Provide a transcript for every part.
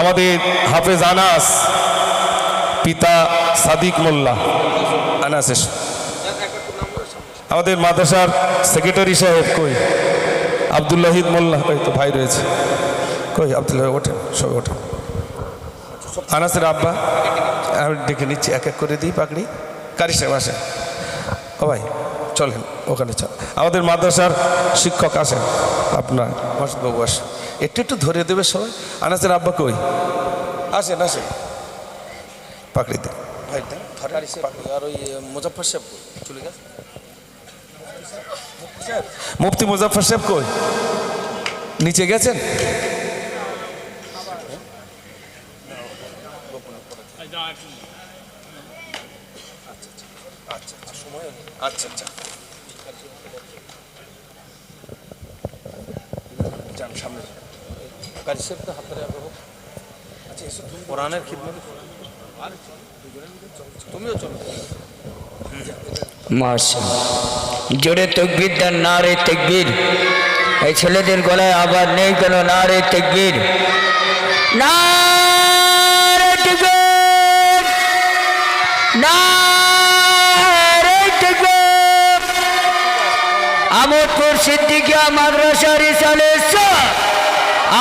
আমাদের হাফেজ আনাস, পিতা সাদিক মোল্লা। আনাস আমাদের মাদ্রাসার সেক্রেটারি সাহেব কই? আবদুল্লাহিদ মোল্লা। কই তো ভাই রয়েছে। কই আবদুল্লাহ ওঠেন, সবাই ওঠেন। আনাসের আব্বা, আমি ডেকে নিচ্ছি, এক এক করে দিই পাকড়ি কারি সাহেব আসেন। ও ভাই চলেন ওখানে চল আমাদের মাদ্রাসার শিক্ষক আসেন আপনার মাসুদবাবু আসেন। একটু একটু ধরে দেবে সবাই। আনাসের আব্বা কই? আসেন আসেন। পাকড়ি দেন। ভাই দেন পাকড়ি। আর ওই মুজাফর সাহেব চলে গেছে? মুফতি মুজাফর সাহেব কই? নিচে গেছেন? আচ্ছা আচ্ছা আচ্ছা। যান সামনে যান। কারি সাহেব তো হাতে রাখব কোরআনের খিদমত? তুমিও চলো। মাশা জোরে তকবির দেন না রে তকবির। এই ছেলেদের গলায় আবার নেই কেন? না রে তকবির। না রে তকবীর! না আমোদপুর সিদ্দিকিয়া মাদ্রাসা রিসালে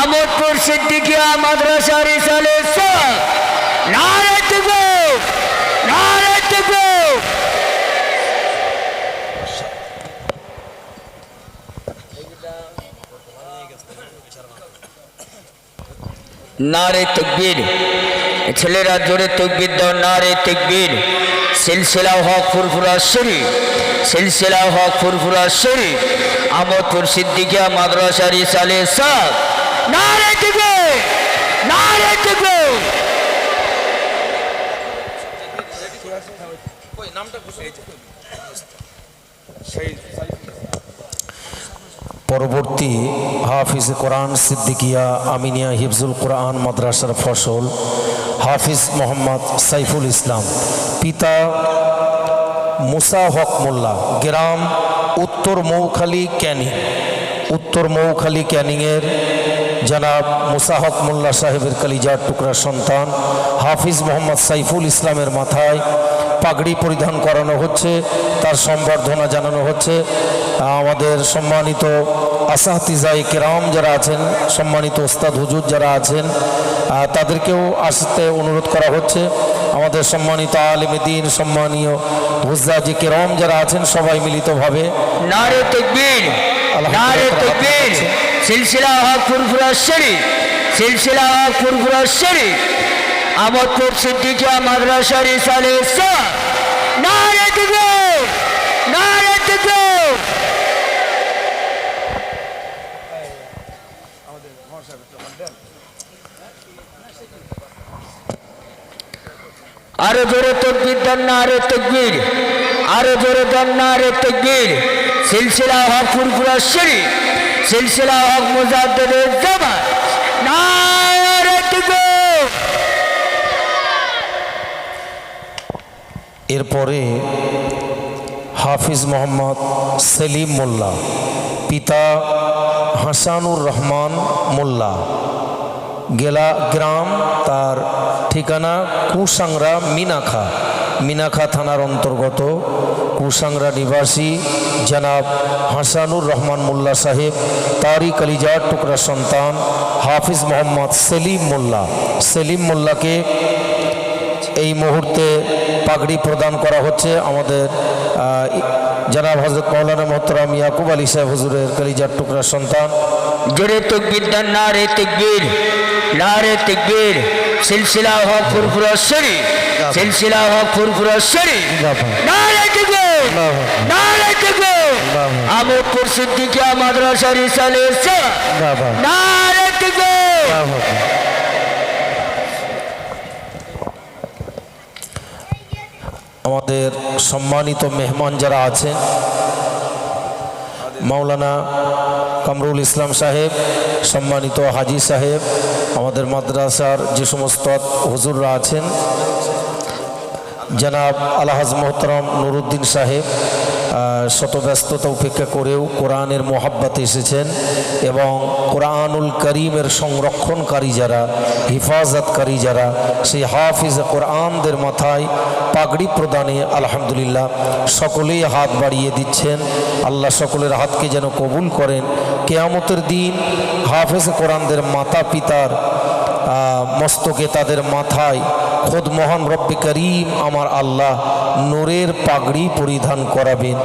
আমোদপুর সিদ্দিকিয়া মাদ্রাসা রিসালে! নারে তকবীর। ছেলেরা জোরে তকবীর দাও, নারে তকবীর। সিলসিলা হক ফুরফুরা শরীফ সিলসিলা হক ফুরফুরা শরীফ আমদপুর সিদ্দিকিয়া মাদ্রাসা রিসালে সাহ নারে তকবীর নারে কই নামটা পরবর্তী হাফিজ কোরআন সিদ্দিকিয়া আমিনিয়া হিফজুল কোরআন মাদ্রাসার ফসল হাফিজ মোহাম্মদ সাইফুল ইসলাম। পিতা মুসা হক মোল্লা, গ্রাম উত্তর মৌখালী ক্যানিং। উত্তর মৌখালী ক্যানিংয়ের জনাব মুসা হক মোল্লা সাহেবের কালিজার টুকরা সন্তান হাফিজ মোহাম্মদ সাইফুল ইসলামের মাথায় পাগড়ি পরিধান করানো হচ্ছে তার সম্বর্ধনা জানানো হচ্ছে। আমাদের সম্মানিত আসাহতিজাই কেরাম যারা আছেন সম্মানিত ওস্তাদ হুজুর যারা আছেন তাদেরকেও আসতে অনুরোধ করা হচ্ছে। আমাদের সম্মানিত আলিমেদিন সম্মানীয় হুজাজি কেরম যারা আছেন সবাই মিলিতভাবে নারে তকবীর নারে তকবীর। সিলসিলা হক ফুরফুরা শরী সিলসিলা হক ফুরফুরা শরী আমদপুর সিদ্দিকিয়া মাদ্রাসা রিসালে সাহ নারে আরও জোরে তকবীর দেন না, আরে তকবীর। আরও জোরে দেন না, আরে তকবীর। সিলসিলা হক ফুরফুরা শরী সিলসিলা হক মুজাদ্দিদের জামান এরপরে হাফিজ মোহাম্মদ সেলিম মোল্লা, পিতা হাসানুর রহমান মোল্লা। গেলা গ্রাম তার ঠিকানা কুসাংরা মিনাখা। মিনাখা থানার অন্তর্গত কুসাংরা নিবাসী জনাব হাসানুর রহমান মোল্লা সাহেব, তারই কালিজার টুকরা সন্তান হাফিজ মোহাম্মদ সেলিম মোল্লা। সেলিম মোল্লাকে এই মুহূর্তে পাগড়ি প্রদান করা হচ্ছে। আমাদের জনাব হজরত মৌলানা মোহতরাম ইয়াকুব আলী সাহেব হুজুরের কালিজার টুকরা সন্তান। জোরে তকবীর দেন না রে তকবীর না রে তকবীর। সিলসিলা হক ফুরফুরা শরী সিলসিলা হক ফুরফুরা শরী না রে তকবীর না রে তকবীর। আমদপুর সিদ্দিকিয়া মাদ্রাসা রিসালে না রে তকবীর। আমাদের সম্মানিত মেহমান যারা আছেন, মাওলানা কামরুল ইসলাম সাহেব, সম্মানিত হাজি সাহেব, আমাদের মাদ্রাসার যে সমস্ত হুজুররা আছেন, জনাব আলহাজ মোহতরম নুরুদ্দিন সাহেব শত ব্যস্ততা উপেক্ষা করেও কোরআনের মোহাব্বাতে এসেছেন এবং কোরআনুল করিমের সংরক্ষণকারী যারা, হিফাজতকারী যারা, সেই হাফিজ কোরআনদের মাথায় পাগড়ি প্রদানে আলহামদুলিল্লাহ সকলেই হাত বাড়িয়ে দিচ্ছেন। আল্লাহ সকলের হাতকে যেন কবুল করেন। কেয়ামতের দিন হাফেজ কোরআনদের মাতা পিতার মস্তকে তাদের মাথায় খোদ মহান রব্বি করিম আমার আল্লাহ নূরের পাগড়ি পরিধান করাবেন,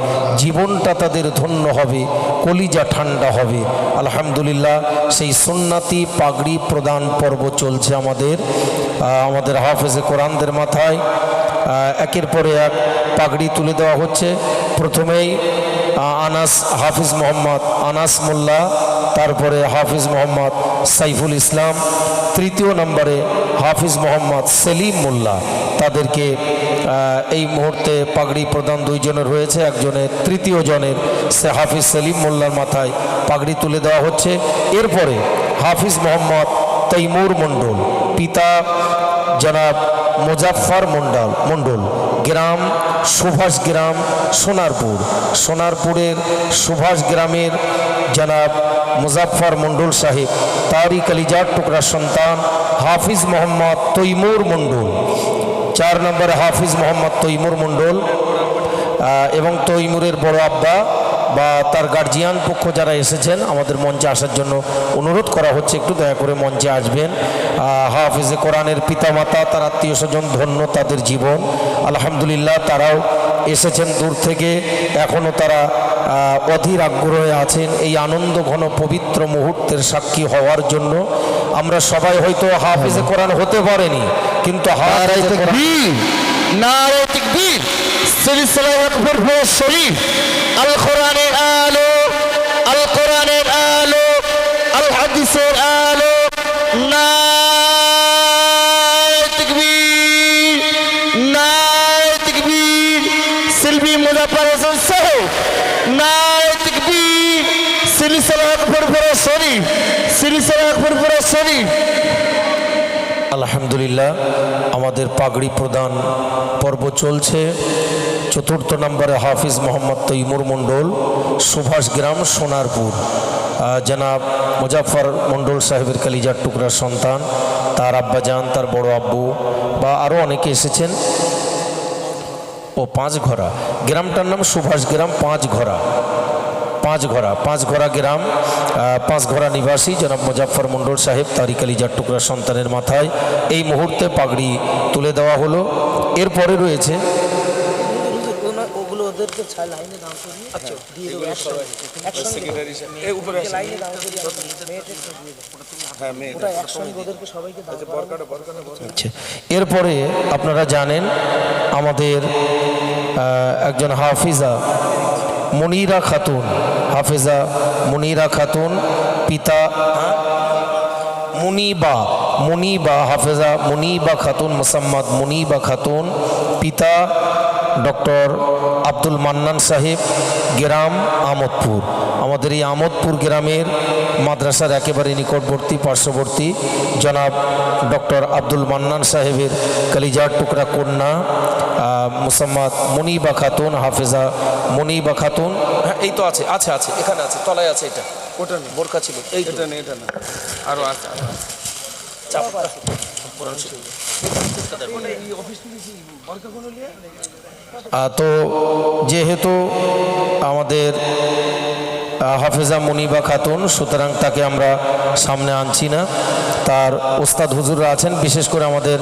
জীবনটা তাদের ধন্য হবে, কলিজা ঠান্ডা হবে। আলহামদুলিল্লাহ, সেই সুন্নাতি পাগড়ি প্রদান পর্ব চলছে আমাদের আমাদের হাফেজে কোরআনদের মাথায় একের পরে এক পাগড়ি তুলে দেওয়া হচ্ছে। প্রথমেই আনাস হাফিজ মোহাম্মদ, আনাস মোল্লা, তারপরে হাফিজ মোহাম্মদ সাইফুল ইসলাম, তৃতীয় নম্বরে হাফিজ মোহাম্মদ সেলিম মোল্লা। তাদেরকে এই মুহূর্তে পাগড়ি প্রদান দুইজনের হয়েছে একজনের তৃতীয় জনের, সে হাফিজ সেলিম মোল্লার মাথায় পাগড়ি তুলে দেওয়া হচ্ছে। এরপরে হাফিজ মোহাম্মদ তৈমুর মণ্ডল, পিতা জনাব মুজাফফর মন্ডল, মণ্ডল। গ্রাম, সুভাষ গ্রাম, সোনারপুর। সোনারপুরের সুভাষ গ্রামের জনাব মুজাফর মণ্ডল সাহেব, তারই কালিজার টুকরা সন্তান হাফিজ মোহাম্মদ তৈমুর মণ্ডল। চার নম্বরে হাফিজ মোহাম্মদ তৈমুর মণ্ডল এবং তৈমুরের বড় আব্বা বা তার গার্জিয়ান পক্ষ যারা এসেছেন আমাদের মঞ্চে আসার জন্য অনুরোধ করা হচ্ছে একটু দয়া করে মঞ্চে আসবেন। হাফিজে কোরআনের পিতামাতা তার আত্মীয় স্বজন ধন্য তাদের জীবন। আলহামদুলিল্লাহ তারাও এসেছেন দূর থেকে। এখনও তারা অধীর আগ্রহে আছেন এই আনন্দ ঘন পবিত্র মুহূর্তের সাক্ষী হওয়ার জন্য। আমরা সবাই হয়তো হাফিজে কোরআন হতে পারেনি কিন্তু হাফিজে কোরআন নারে তাকবীর সিলসিলা আকবর শরীফ আল কোরআনের আলো আল কোরআনের আলো আল হাদিসের আলো নারে তাকবীর নারে তাকবীর সিলবি আলহামদুলিল্লাহ, আমাদের পাগড়ি প্রদান পর্ব চলছে। চতুর্থ নম্বরে হাফিজ মোহাম্মদ তৈমুর মণ্ডল, সুভাষ গ্রাম, সোনারপুর। জনাব মুজাফর মণ্ডল সাহেবের কালিজার টুকরার সন্তান, তার আব্বাজান, তার বড় আব্বু বা আরও অনেকে এসেছেন। ও পাঁচ ঘোড়া। গ্রামটার নাম সুভাষ গ্রাম পাঁচ ঘোড়া। পাঁচ ঘোড়া পাঁচ ঘোড়া গ্রাম আহ, পাঁচ ঘোড়া নিবাসী জনাব মুজাফর মণ্ডল সাহেব তারিক আলী টুকরা সন্তানের মাথায় এই মুহূর্তে পাগড়ি তুলে দেওয়া হলো। এরপরে রয়েছে এরপরে আপনারা জানেন আমাদের একজন হাফিজা মনিরা খাতুন হাফেজা মনিরা খাতুন, পিতা হ্যাঁ? মুনিবা মুনিবা, হাফেজা মুনিবা খাতুন, মোসাম্মদ মুনিবা খাতুন, পিতা ডক্টর আব্দুল মান্নান সাহেব, গ্রাম আমোদপুর আমাদের এই আমোদপুর গ্রামের মাদ্রাসার একেবারে নিকটবর্তী পার্শ্ববর্তী জনাব ডক্টর আব্দুল মান্নান সাহেবের কালিজার টুকরা কন্যা আহ, মনিবা খাতুন হাফেজা মনিবা খাতুন। হ্যাঁ এই তো আছে আছে আছে এখানে আছে তলায় আছে এটা। ওটা নেই। বোরকা ছিল এই। এটা নেই এটা না আরও আছে। আহ, তো যেহেতু আমাদের হাফেজা মুনিবা খাতুন, সুতরাং তাকে আমরা সামনে আনছি না। তার ওস্তাদ হুজুররা আছেন, বিশেষ করে আমাদের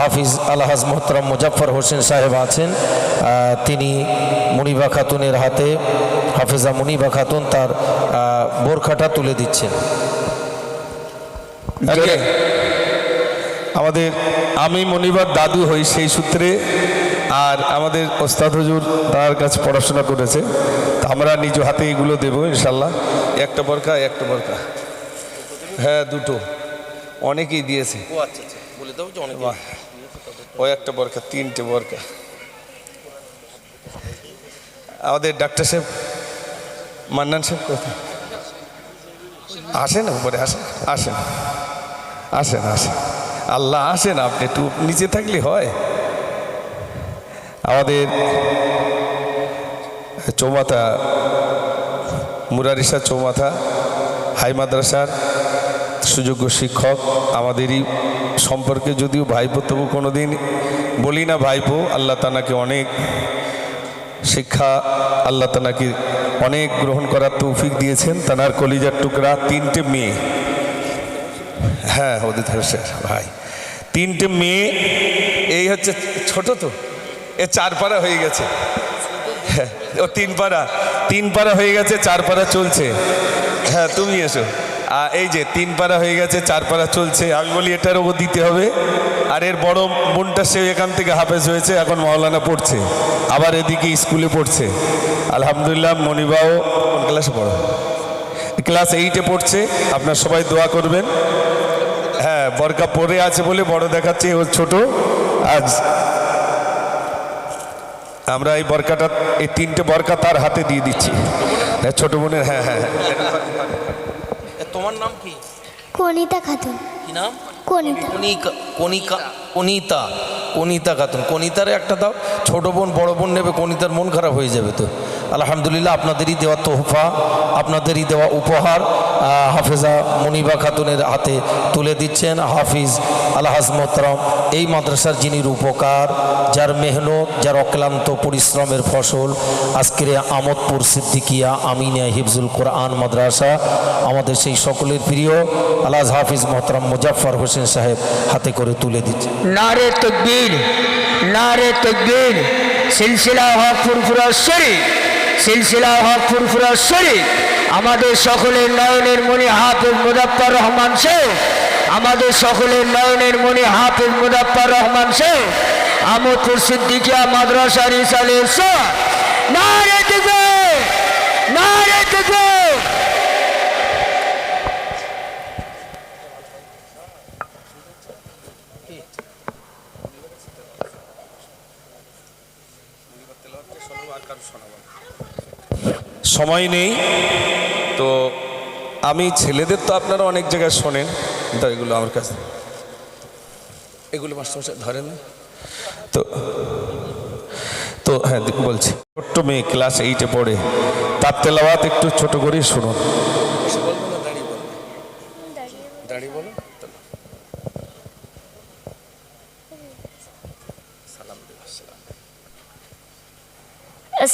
হাফিজ আলহাজ মোহতরম মুজাফর হোসেন সাহেব আছেন। তিনি মুনিবা খাতুনের হাতে হাফেজা মুনিবা খাতুন তার বোরখাটা তুলে দিচ্ছেন। আমাদের আমি মনিবার দাদু হই, সেই সূত্রে আর আমাদের ওস্তাদ হজুর তার কাছে পড়াশোনা করেছে। তা আমরা নিজ হাতে এগুলো দেবো ইনশাল্লাহ একটা বরকা একটা বরকা। হ্যাঁ দুটো। অনেকেই দিয়েছে। ও আচ্ছা আচ্ছা। ও একটা বরকা তিনটে বরকা। আমাদের ডাক্তার সাহেব মান্নান সাহেব কোথায়? আসেন উপরে আসেন আসেন। আসেন আসেন। আল্লাহ আসেন আপনি একটু নিচে থাকলে হয়। আমাদের চৌমাথা মুরারিসা চৌমাথা, হাই মাদ্রাসার সুযোগ্য শিক্ষক আমাদেরই সম্পর্কে যদিও ভাইপো, তবু কোনো দিন বলি না ভাইপো, আল্লাহ তানাকে অনেক শিক্ষা, আল্লাহ তানাকে অনেক গ্রহণ করার তৌফিক দিয়েছেন। তানার কলিজার টুকরা তিনটে মেয়ে। হ্যাঁ হোসেন ভাই। তিনটে মেয়ে, এই হচ্ছে ছোট তো। এ চার পাড়া হয়ে গেছে। ও তিন পাড়া। তিন পাড়া হয়ে গেছে, চার পাড়া চলছে। হ্যাঁ তুমি এসো। এই যে তিন পাড়া হয়ে গেছে, চার পাড়া চলছে। আমি বলি, এটার ওপর দিতে হবে। আর এর বড় বোনটা সে এখান থেকে হাফেজ হয়েছে, এখন মাওলানা পড়ছে। আবার এদিকে স্কুলে পড়ছে। আলহামদুলিল্লাহ, মনিবাও কোন ক্লাসে পড়ো? ক্লাস এইটে পড়ছে। আপনার সবাই দোয়া করবেন। হ্যাঁ বরকা পরে আছে বলে বড় দেখাচ্ছে, ও ছোট। আজ আমরা এই বরকাটা এই তিনটে বরকা তার হাতে দিয়ে দিচ্ছি। হ্যাঁ ছোট বোনের হ্যাঁ হ্যাঁ হ্যাঁ। তোমার নাম কি? কনিতা খাতুন। কি নাম? কনিতা। কনিকা কনিকা কনিতা কনিতা খাতুন। কনিতারে একটা দাও ছোট বোন বড় বোন নেবে কনিতার মন খারাপ হয়ে যাবে তো। আলহামদুলিল্লাহ, আপনাদেরই দেওয়া তোহফা, আপনাদেরই দেওয়া উপহার হাফেজা মনিবা খাতুনের হাতে তুলে দিচ্ছেন হাফিজ আলহাজ মোহতরম এই মাদ্রাসার যিনি উপকার যার মেহনত, যার অক্লান্ত পরিশ্রমের ফসল, আজকের আমোদপুর সিদ্দিকিয়া আমিনিয়া হিফজুল কোরআন মাদ্রাসা, আমাদের সেই সকলের প্রিয় আলহাজ হাফিজ মোহতরম মুজাফর হোসেন সাহেব হাতে করে তুলে দিচ্ছে নারে তকবীর নারে তকবীর, সিলসিলা ফুরফুরা শরীফ। সিলসিলা হক ফুরফুরা শরীফ। আমাদের সকলের নয়নের মনি হাফিজ মুজাফর রহমান শেখ। আমাদের সকলের নয়নের মনি হাফিজ মুজাফর রহমান শেখ। আমদপুর সিদ্দিকিয়া মাদ্রাসা রিসালে শাহ নারে তকবীর নারে তকবীর সময় নেই। তো আমি ছেলেদের তো আপনারা অনেক জায়গায় শোনেন। তো এগুলো আমার কাছে। এগুলো মাস্টারমশাই, ধরেন? তো তো হ্যাঁ বলছি। ছোট্ট মেয়ে ক্লাস এইটে পড়ে। তার তেলাওয়াত একটু ছোট করেই শুনুন।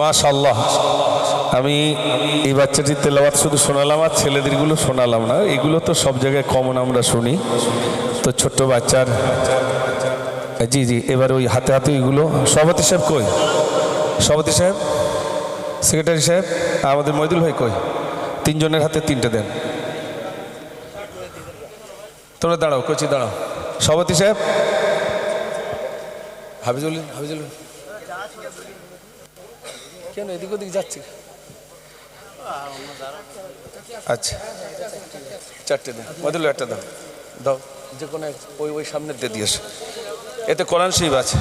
মাশাল্লাহ আমি এই বাচ্চাটির তেলাওয়াত শুধু শোনালাম আর ছেলেদেরগুলো শোনালাম না, এগুলো তো সব জায়গায় কমন আমরা শুনি। তো ছোট্ট বাচ্চার, জি জি, এবার ওই হাতে হাতে ওইগুলো সভাপতি সাহেব কই? সভাপতি সাহেব? সেক্রেটারি সাহেব? আমাদের মইদুল ভাই কই? তিনজনের হাতে তিনটে দেন। তোমরা দাঁড়াও কচি দাঁড়াও। সভাপতি সাহেব? হাফিজুল হাফিজুল কেন? এদিক ওদিক যাচ্ছে। আচ্ছা। চারটে দাও। মদুল একটা দাও। দাও। যে কোনো ওই ওই সামনের দিয়ে দিয়েছে এতে কোরআন শরীফ আছে।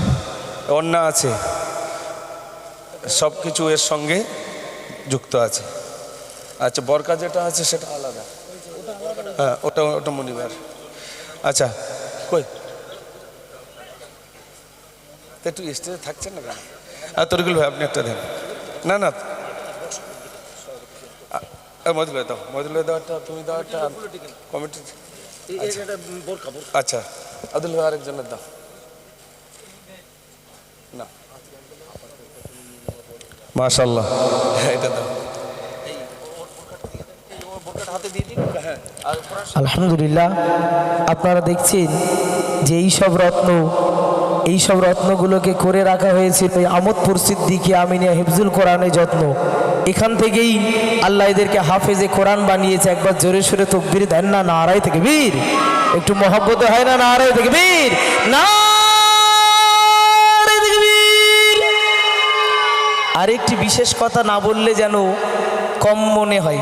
অন্যা আছে। সব কিছু এর সঙ্গে যুক্ত আছে। আচ্ছা বরকা যেটা আছে সেটা আলাদা। হ্যাঁ ওটা ওটা মনিবার আচ্ছা কই? একটু স্টেজে থাকছেন না কেন? আর তরিকুল ভাই, আপনি একটা দেন। না না। মধুল দাও মধুল দাও একটা তুমি দাও একটা কমিটি আচ্ছা আব্দুল ভাই আরেকজনের দাও। না। মাশাল্লাহ হ্যাঁ এটা দাও। আলহামদুলিল্লাহ আপনারা দেখছেন যে এই সব রত্ন এই সব রত্নগুলোকে করে রাখা হয়েছে এই আমোদপুর সিদ্দিকি আমিনিয়া হিফজুল কোরআনের যত্ন। এখান থেকেই আল্লাহ এদেরকে হাফেজে কোরআন বানিয়েছে। একবার জোরে সোরে তকবির দেন না নারাই থেকে বীর একটু মহব্বত হয় না নারাই থেকে বীর না আরেকটি বিশেষ কথা না বললে যেন কম মনে হয়।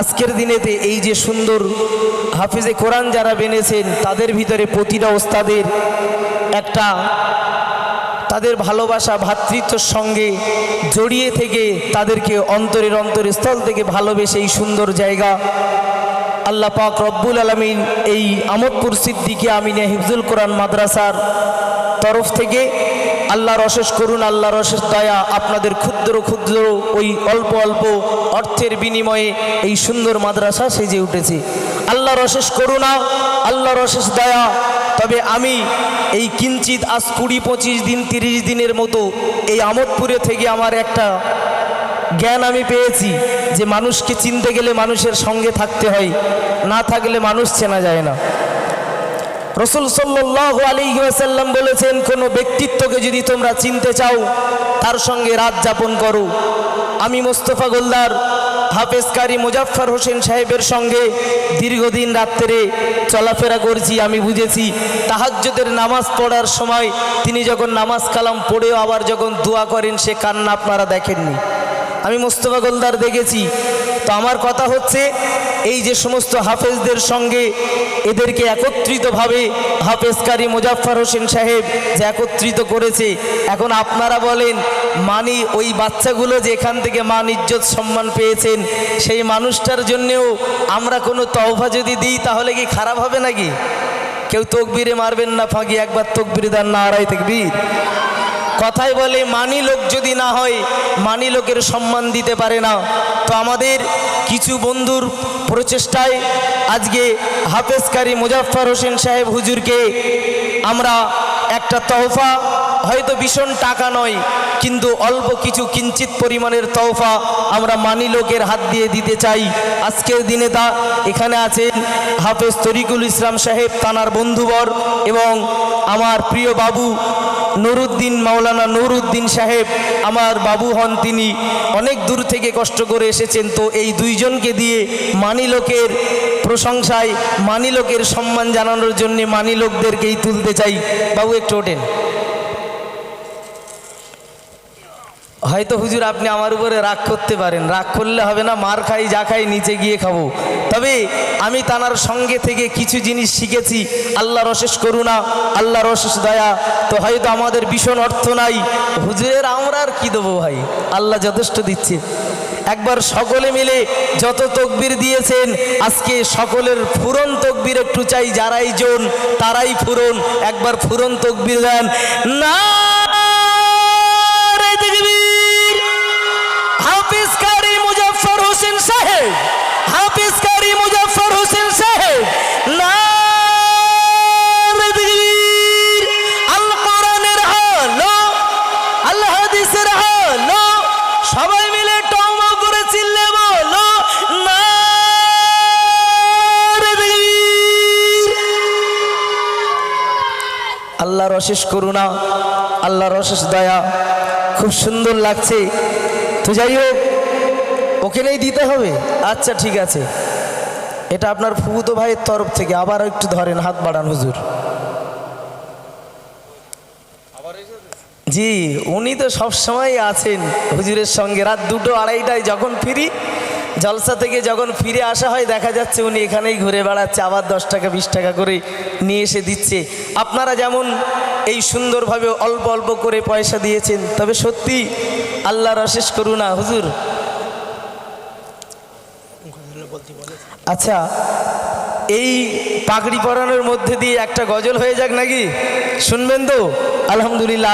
আজকের দিনেতে এই যে সুন্দর হাফিজে কোরআন যারা বেনেছেন, তাদের ভিতরে প্রতিটা ওস্তাদের একটা তাদের ভালোবাসা ভ্রাতৃত্বর সঙ্গে জড়িয়ে থেকে তাদেরকে অন্তরের অন্তরস্থল থেকে ভালোবেসে এই সুন্দর জায়গা আল্লাহ পাক রব্বুল আলমিন এই আমোদপুর সিদ্দিকে আমিনিয়া হিফজুল কোরআন মাদ্রাসার তরফ থেকে আল্লাহর অশেষ করুন আল্লাহর অশেষ দয়া আপনাদের ক্ষুদ্র ক্ষুদ্র ওই অল্প অল্প অর্থের বিনিময়ে এই সুন্দর মাদ্রাসা সেজে উঠেছে। আল্লাহর অশেষ করুণা, আল্লাহর অশেষ দয়া, তবে আমি এই কিঞ্চিত আজ কুড়ি, পঁচিশ দিন, তিরিশ দিনের মতো এই আমোদপুরে থেকে আমার একটা জ্ঞান আমি পেয়েছি যে মানুষকে চিনতে গেলে মানুষের সঙ্গে থাকতে হয়, না থাকলে মানুষ চেনা যায় না। রসুল সাল্লাহ আলিহাসাল্লাম বলেছেন, কোনো ব্যক্তিত্বকে যদি তোমরা চিনতে চাও, তার সঙ্গে রাত যাপন করো। আমি মোস্তফা গোলদার, হাফেজ কারি মুজাফফর হোসেন সাহেবের সঙ্গে দীর্ঘদিন রাত্রে চলাফেরা করছি, আমি বুঝেছি তাহাজ্যদের নামাজ পড়ার সময় তিনি যখন নামাজ কালাম পড়েও আবার যখন দোয়া করেন, সে কান্না আপনারা দেখেননি। আমি মোস্তফা গোলদার দেখেছি। তো আমার কথা হচ্ছে, এই যে সমস্ত হাফেজদের সঙ্গে এদেরকে একত্রিতভাবে হাফেজ কারি মুজাফফর হোসেন সাহেব যে একত্রিত করেছে, এখন আপনারা বলেন, মানি ওই বাচ্চাগুলো যে এখান থেকে মান ইজ্জত সম্মান পেয়েছেন, সেই মানুষটার জন্যেও আমরা কোনো তহফা যদি দিই, তাহলে কি খারাপ হবে নাকি? কেউ তকবিরে মারবেন না ফাঁকি, একবার তকবিরে দেন না আড়াই তকবির। কথায় বলে, মানি লোক যদি না হয়, মানি লোকের সম্মান দিতে পারে না। তো আমাদের কিছু বন্ধুর প্রচেষ্টায় আজকে হাফেজকারী মুজাফফর হোসেন সাহেব হুজুরকে আমরা একটা তহফা, হয়তো ভীষণ টাকা নয়, কিন্তু অল্প কিছু কিঞ্চিত পরিমাণের তহফা আমরা মানি লোকের হাত দিয়ে দিতে চাই। আজকের দিনে তা এখানে আছেন হাফেজ তরিকুল ইসলাম সাহেব, তানার বন্ধুবর এবং আমার প্রিয় বাবু নুরুদ্দিন মাওলানা নুরুদ্দিন সাহেব আমার বাবু হন তিনি। অনেক দূর থেকে কষ্ট করে এসেছেন। তো এই দুইজনকে দিয়ে মানি লোকের প্রশংসায় মানি লোকের সম্মান জানানোর জন্য মানি লোকদেরকেই তুলতে চাই। বাবু, একটু ওঠেন। হয়তো হুজুর, আপনি আমার উপরে রাগ করতে পারেন। রাগ করলে হবে না, মার খাই, যা খাই, নিচে গিয়ে খাব। তবে আমি তানার সঙ্গে থেকে কিছু জিনিস শিখেছি। আল্লাহর অশেষ করুণা, আল্লাহর অশেষ দয়া। তো হয়তো আমাদের ভীষণ অর্থ নাই। হুজুরের আমরা আর কি দেবো ভাই? আল্লাহ যথেষ্ট দিচ্ছে। একবার সকলে মিলে যত তকবির দিয়েছেন, আজকে সকলের ফুরন তকবির একটু চাই, যারাই জন তারাই ফুরন। একবার ফুরন তকবির দেন না আল্লাহর অশেষ করুণা, আল্লাহর অশেষ দয়া, খুব সুন্দর লাগছে। তো যাই হোক ওখানেই দিতে হবে? আচ্ছা ঠিক আছে। এটা আপনার ফুতো ভাইয়ের তরফ থেকে, আবার একটু ধরেন, হাত বাড়ান হুজুর। জি, উনি তো সবসময় আছেন হুজুরের সঙ্গে, রাত দুটো আড়াইটায় যখন ফিরি জলসা থেকে যখন ফিরে আসা হয়, দেখা যাচ্ছে উনি এখানেই ঘুরে বেড়াচ্ছে, আবার দশ টাকা, বিশ টাকা করে নিয়ে এসে দিচ্ছে। আপনারা যেমন এই সুন্দরভাবে অল্প অল্প করে পয়সা দিয়েছেন, তবে সত্যি আল্লাহর অশেষ করুণা। হুজুর। আচ্ছা এই পাগড়ি পরানোর মধ্যে দিয়ে একটা গজল হয়ে যাক নাকি? শুনবেন তো? আলহামদুলিল্লাহ